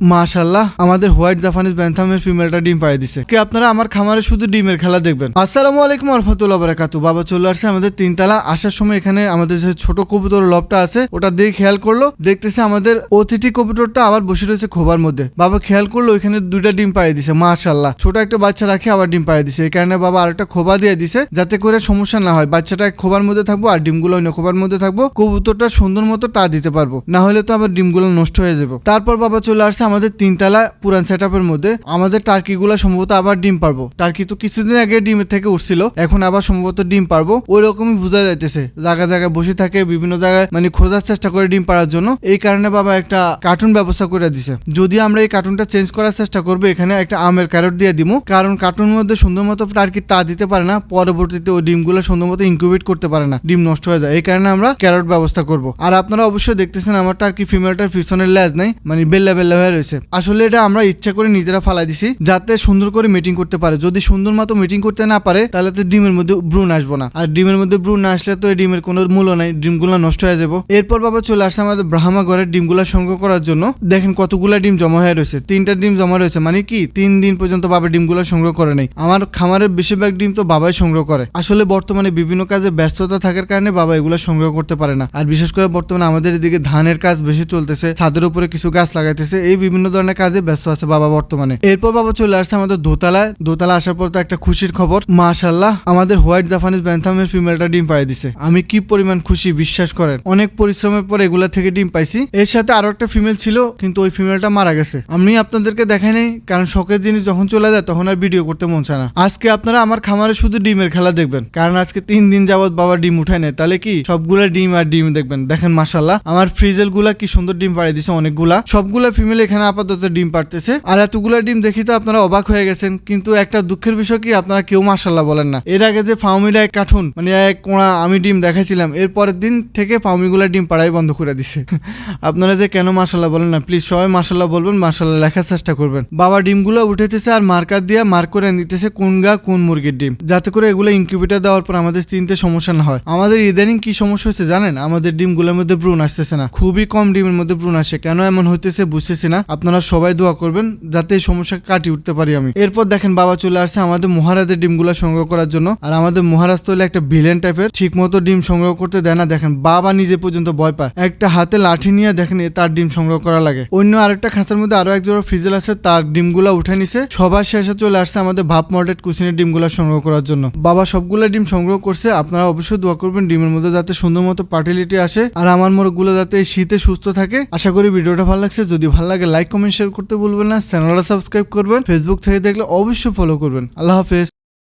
মাশাল্লাহ আমাদের white Japanese ব্যান্থামের ফিমেলটা ডিম পাড়ে দিছে। কি, আপনারা আমার খামারে শুধু ডিমের খেলা দেখবেন। আসসালামু আলাইকুম রহমতুল্লাহ বারাকাতু বাবা চলে আসছে আমাদের তিনতলা। আসার সময় এখানে আমাদের যে ছোট কবুতর লবটা আছে, ওটা দিয়ে খেয়াল করল। দেখতেছে আমাদের অতিথি কবুতরটা আবার বসে রয়েছে খোবার মধ্যে। বাবা খেয়াল করল ওইখানে দুইটা ডিম পাড়ে দিছে মাশাল্লাহ ছোট একটা বাচ্চা রাখে, আবার ডিম পাড়ে দিছে। এই কারণে বাবা আরেকটা খোবা দিয়ে দিছে, যাতে করে সমস্যা না হয়। বাচ্চাটা খোবার মধ্যে থাকব আর ডিমগুলো অন্য খোবার মধ্যে থাকব। কবুতরটা সুন্দর মতো তা দিতে পারব। না হলে তো আবার ডিমগুলো নষ্ট হয়ে যাবে। তারপর বাবা চলে আসছে আমাদের তিনতলা পুরান সেট মধ্যে আমাদের টার্কিগুলো সম্ভবত আবার ডিম পারব। টার্কি তো কিছুদিন আগে ডিমের থেকে উঠছিল, এখন আবার সম্ভবত ডিম পারব। ওই রকমই বোঝা যাইতেছে। জায়গা জায়গায় বসে থাকে, বিভিন্ন জায়গায় মানে খোঁজার চেষ্টা করে ডিম পাড়ার জন্য। এই কারণে বাবা একটা কার্টুন ব্যবস্থা করে দিছে। যদি আমরা এই কার্টুনটা চেঞ্জ করার চেষ্টা করব, এখানে একটা আমের ক্যারট দিয়ে দিব কারণ কার্টুনের মধ্যে সুন্দর মতো টার্কি তা দিতে পারে না, পরবর্তীতে ওই ডিমগুলো সুন্দর মতো ইনকিউবেট করতে পারে না, ডিম নষ্ট হয়ে যায়। এই কারণে আমরা ক্যারট ব্যবস্থা করব। আর আপনারা অবশ্যই দেখতেছেন, আমার টার্কি ফিমেলটার পিছনের ল্যাজ নাই মানে বেল্লা বেল্লা হয়ে রয়েছে। আসলে এটা আমরা ইচ্ছা করে নিজেরা ফালাই দিছি, যাতে সুন্দর করে মিটিং করতে পারে। যদি সুন্দর মতো মিটিং করতে না পারে, তাহলে তো ডিমের মধ্যে ব্রুন আসব না। আর ডিমের মধ্যে ব্রুন না আসলে তো এই ডিমের কোনো মূল্য নাই, ডিমগুলো নষ্ট হয়ে যাব। এরপর বাবা চলে আসছে আমাদের ব্রাহ্মা ঘরের ডিমগুলো সংগ্রহ করার জন্য। দেখেন কতগুলা ডিম জমা হয়ে রয়েছে। তিনটা ডিম জমা রয়েছে। মানে কি? তিন দিন পর্যন্ত বাবা ডিমগুলো সংগ্রহ করে নেই। আমার খামারের বেশিরভাগ ডিম তো বাবাই সংগ্রহ করে। আসলে বর্তমানে বিভিন্ন কাজে ব্যস্ততা থাকার কারণে বাবা এগুলো সংগ্রহ করতে পারে না। আর বিশেষ করে বর্তমানে আমাদের এদিকে ধানের কাজ বেশি চলতেছে, ছাদের উপরে কিছু গাছ লাগাইতেছে। এই বিভিন্ন ধরনের কাজে ব্যস্ত আছে বাবা বর্তমানে। এরপর বাবা চলে আসছে আমাদের দোতলায়। দোতলা আসার পর তো একটা খুশির খবর। মাশাল্লাহ আমাদের হোয়াইট জাপানিজ ব্যান্থামের ফিমেলটা ডিম পাড়ে দিছে। আমি কি পরিমাণ খুশি, বিশ্বাস করেন। অনেক পরিশ্রমের পর এগুলা থেকে ডিম পাইছি। এর সাথে আরও একটা ফিমেল ছিল, কিন্তু ওই ফিমেলটা মারা গেছে। আমি আপনাদেরকে দেখাই নাই, কারণ শখের জিনিস যখন চলে যায়, তখন আর ভিডিও করতে মন চায় না। আজকে আপনারা আমার খামারে শুধু ডিমের খেলা দেখবেন। কারণ আজকে তিন দিন যাবৎ বাবা ডিম উঠায় নেয়। তাহলে কি? সবগুলা ডিম আর ডিম দেখবেন। দেখেন মাসাল্লাহ আমার ফ্রিজেলগুলা কি সুন্দর ডিম পাড়ে দিছে অনেকগুলা। সবগুলা ফিমেল এখানে আপাতত ডিম পারতেছে আর এতগুলা ডিম দেখি তো আপনারা অবাক হয়ে গেছেন, কিন্তু একটা দুঃখের বিষয় কি আপনারা কেউ মাসাল্লাহ বলেন না। এর আগে যে ফাউমিরা এক কাঠুন মানে এক কোণা আমি ডিম দেখাইছিলাম, এর পরের দিন থেকে ফাউমিগুলা ডিম পাড়াই বন্ধ করে দিছে। আপনারা যে কেন মাসাল্লাহ বলেন না প্লিজ সবাই মাসাল্লাহ বলবেন মাসাল্লাহ লেখার চেষ্টা করবেন। বাবা ডিমগুলো উঠেতেছে আর মার্কার দিয়ে মার্ক করে নিতেছে কোন গা, কোন মুরগির ডিম। যাতে করে এগুলো ইনকিউবেটার দেওয়ার পর আমাদের চিনতে সমস্যা না হয়। আমাদের ইদানিং কি সমস্যা হচ্ছে জানেন? আমাদের ডিমগুলোর মধ্যে ব্রুন আসতেছে না। খুবই কম ডিমের মধ্যে ব্রুন আসে। কেন এমন হইতেছে বুঝতেছি না। আপনারা সবাই দোয়া করবেন যাতে এই সমস্যা কাটিয়ে উঠতে পারি আমি। এরপর দেখেন বাবা চলে আসছে আমাদের মহারাজের ডিমগুলো সংগ্রহ করার জন্য। আর আমাদের মহারাজ তো একটা ভিলেন টাইপের ঠিক মতো ডিম সংগ্রহ করতে দেয় না। দেখেন বাবা নিজে পর্যন্ত ভয় পায়। একটা হাতে লাঠি নিয়ে দেখেন তার ডিম সংগ্রহ করা লাগে। অন্য আরেকটা খাঁচার মধ্যে আরও এক জোড়া ফ্রিজেল আছে, তার ডিমগুলো উঠে নিছে। সবার শেষে চলে আসছে আমাদের ভাপ মল্টেড কুসিনের ডিমগুলো সংগ্রহ করার জন্য। বাবা সবগুলো ডিম সংগ্রহ করছে, আপনারা অবশ্যই দোয়া করবেন ডিমের মধ্যে যাতে সুন্দর মতো পার্টিলিটি আসে। আর আমার মোরগগুলো যাতে শীতে সুস্থ থাকে। আশা করি ভিডিওটা ভালো লাগছে। যদি ভালো লাগে লাইক কমেন্ট শেয়ার করতে ভুলবেন না। চ্যানেলটা সাবস্ক্রাইব করবেন। ফেসবুক থেকে দেখলে অবশ্যই ফলো করবেন। আল্লাহ হাফেজ।